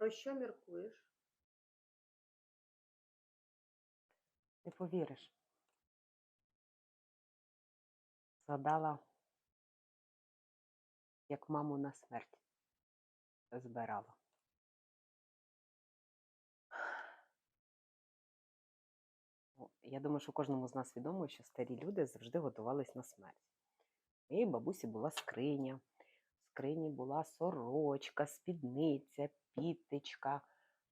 Про що міркуєш? Не повіриш. Згадала, як маму на смерть збирала. Ну, Я думаю, що кожному з нас відомо, що старі люди завжди готувались на смерть. Моєї бабусі була скриня, в скрині була сорочка, спідниця, пітечка,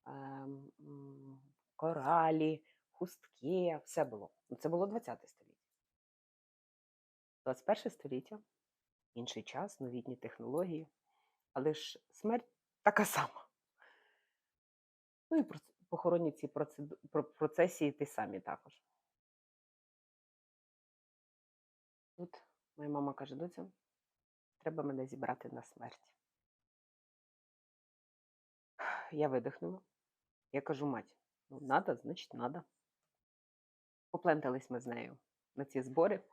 ем, коралі, хустки, все було. Ну, Це було 20 століття. 21 століття, інший час, новітні технології, але ж смерть така сама. Ну і похоронні ці процесії ті самі також. Тут моя мама каже, доця, треба мене зібрати на смерть. Я видихнула. Я кажу, мать, ну надо, значить, надо. Поплентались ми з нею на ці збори.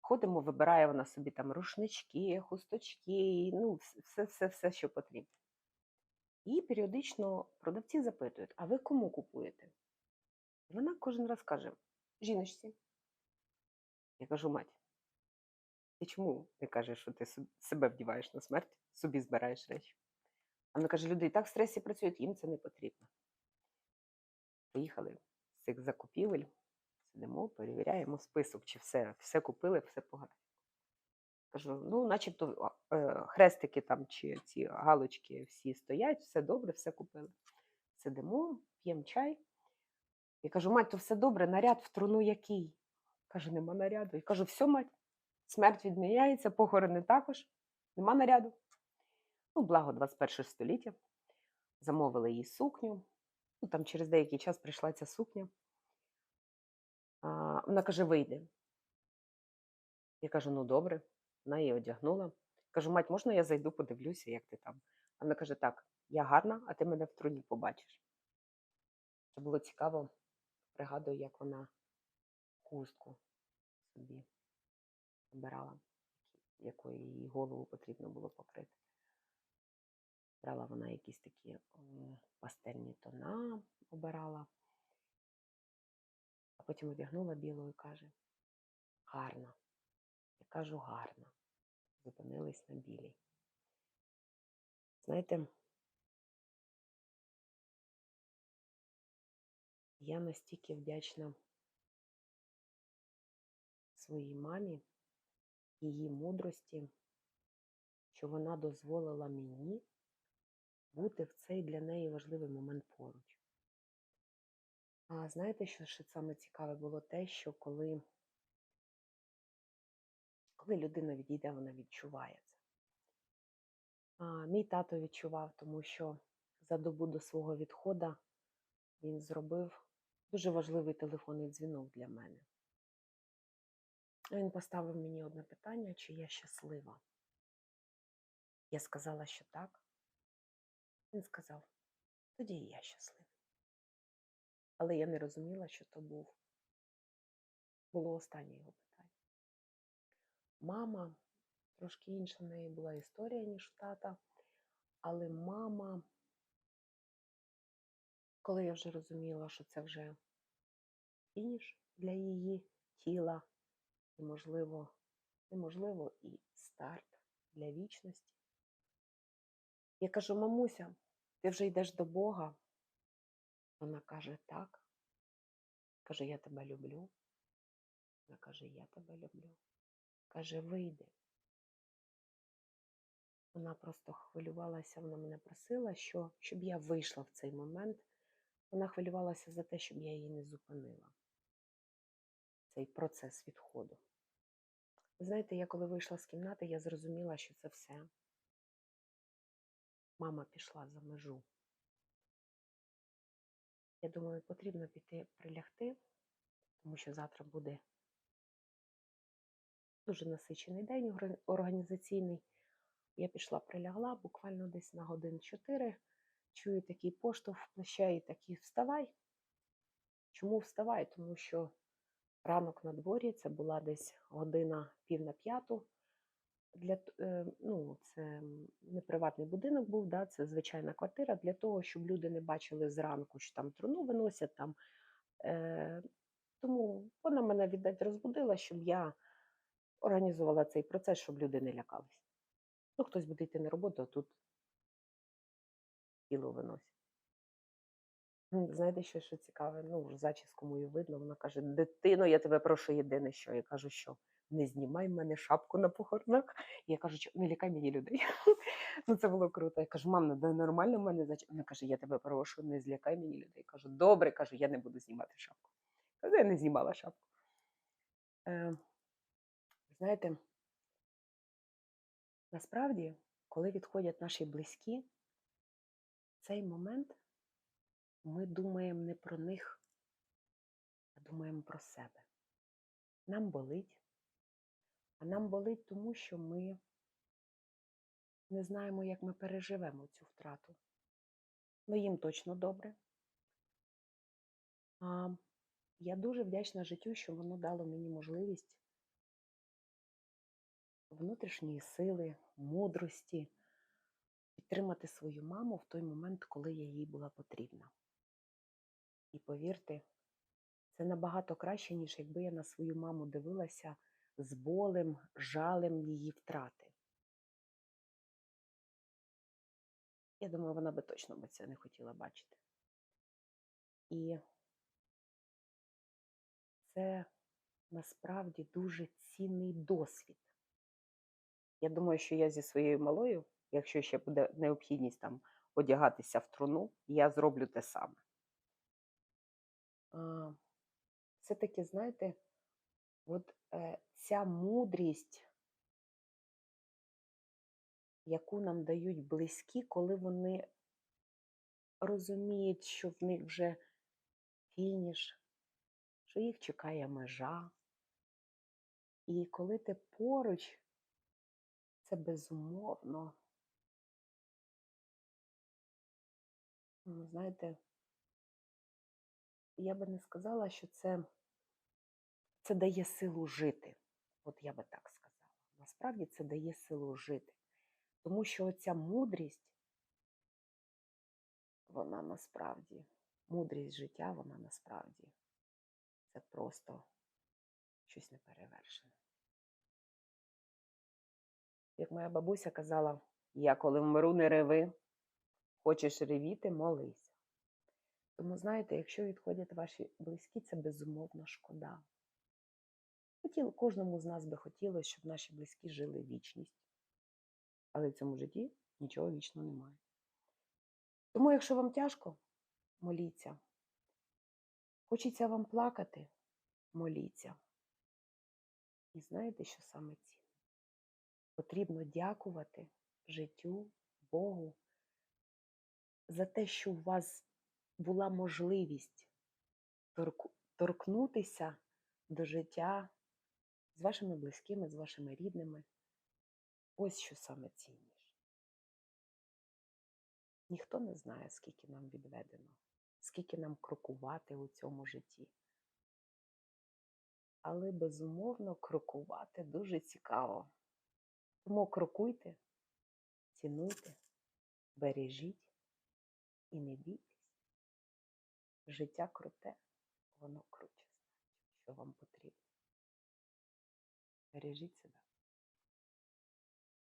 Ходимо, вибирає вона собі там рушнички, хусточки, ну, все, все, все, що потрібно. І періодично продавці запитують: а ви кому купуєте? Вона кожен раз каже: жіночці. Я кажу, мать, ти чому не кажеш, що ти себе вдіваєш на смерть, собі збираєш речі? А вона каже, люди і так в стресі працюють, їм це не потрібно. Поїхали з цих закупівель, сидимо, перевіряємо список, чи все, все купили, все по. Кажу, ну, начебто е, хрестики там чи ці галочки всі стоять, все добре, все купили. Сидимо, п'ємо чай. Я кажу, мать, то все добре, наряд в труну який? Каже, нема наряду. Я кажу, все, мать, смерть відміняється, похорони також, нема наряду. Ну, благо 21 століття. Замовили їй сукню. Ну, там через деякий час прийшла ця сукня. А, вона каже, вийде. Я кажу, ну добре. Вона її одягнула. Кажу, мать, можна я зайду, подивлюся, як ти там? А вона каже, так, я гарна, а ти мене в труні побачиш. Це було цікаво. Пригадую, як вона хустку собі обирала, якою її голову потрібно було покрити. Брала вона якісь такі пастельні тона, обирала, а потім одягнула білу і каже: гарна. Я кажу, гарна. Зупинились на білій. Знаєте, я настільки вдячна своїй мамі, її мудрості, що вона дозволила мені бути в цей для неї важливий момент поруч. А знаєте, що ще саме цікаве було те, що коли, коли людина відійде, вона відчуває це. А, мій тато відчував, тому що за добу до свого відходу він зробив дуже важливий телефонний дзвінок для мене. Він поставив мені одне питання, чи я щаслива. Я сказала, що так. Він сказав, тоді і я щасливий. Але я не розуміла, що то був було останнє його питання. Мама, трошки інша в неї була історія, ніж у тата, але мама, коли я вже розуміла, що це вже фініш для її тіла, і, можливо, неможливо, і старт для вічності. Я кажу, мамуся, ти вже йдеш до Бога. Вона каже, так. Каже, я тебе люблю. Вона каже, я тебе люблю. Каже, вийди. Вона просто хвилювалася, вона мене просила, що, щоб я вийшла в цей момент. Вона хвилювалася за те, щоб я її не зупинила. Цей процес відходу. Знаєте, я коли вийшла з кімнати, я зрозуміла, що це все. Мама пішла за межу. Я думаю, потрібно піти прилягти, тому що завтра буде дуже насичений день організаційний. Я пішла, прилягла буквально десь на годин 4. Чую такий поштовх в і такий вставай. Чому вставай? Тому що ранок на дворі це була десь година пів на п'яту. Для е, ну, це не приватний будинок був, да, це звичайна квартира для того, щоб люди не бачили зранку, що там труну виносять там. Е, тому вона мене віддать розбудила, щоб я організувала цей процес, щоб люди не лякались. Ну, хтось буде йти на роботу, а тут тіло виносять. М, Знаєте, що, що цікаве? Ну, вже зачіску мою видно. Вона каже: Дитино, я тебе прошу єдине що. Я кажу, що не знімай в мене шапку на похоронах. Я кажу, що не лякай мені людей. ну це було круто. Я кажу, мам, ну нормально в мене зач... Вона каже, я тебе прошу, не злякай мені людей. Кажу, добре, кажу, я не буду знімати шапку. Кажу, я не знімала шапку. Е, знаєте, насправді, коли відходять наші близькі, цей момент ми думаємо не про них, а думаємо про себе. Нам болить. А нам болить тому, що ми не знаємо, як ми переживемо цю втрату. Ну, їм точно добре. А я дуже вдячна життю, що воно дало мені можливість внутрішньої сили, мудрості підтримати свою маму в той момент, коли я їй була потрібна. І повірте, це набагато краще, ніж якби я на свою маму дивилася з болем, жалем її втрати. Я думаю, вона би точно би це не хотіла бачити. І це насправді дуже цінний досвід. Я думаю, що я зі своєю малою, якщо ще буде необхідність там одягатися в труну, я зроблю те саме. Все-таки, знаєте, от ця мудрість, яку нам дають близькі, коли вони розуміють, що в них вже фініш, що їх чекає межа. І коли ти поруч, це безумовно. ну, Знаєте, я би не сказала, що це, це дає силу жити. От я би так сказала. Насправді це дає силу жити. Тому що оця мудрість, вона насправді, мудрість життя, вона насправді це просто щось неперевершене. Як моя бабуся казала, я коли вмру, не реви, хочеш ревіти, молись. Тому, знаєте, якщо відходять ваші близькі, це безумовно шкода. Хотів, кожному з нас би хотілося, щоб наші близькі жили вічність. Але в цьому житті нічого вічно немає. Тому, якщо вам тяжко, моліться. Хочеться вам плакати, моліться. І знаєте, що саме цінне? Потрібно дякувати життю, Богу за те, що у вас була можливість торкнутися до життя з вашими близькими, з вашими рідними. Ось що саме цінніше. Ніхто не знає, скільки нам відведено, скільки нам крокувати у цьому житті. Але безумовно крокувати дуже цікаво. Тому крокуйте, цінуйте, бережіть і не бійтесь. Життя круте, воно круче знає, що вам потрібно. Бережіть себе.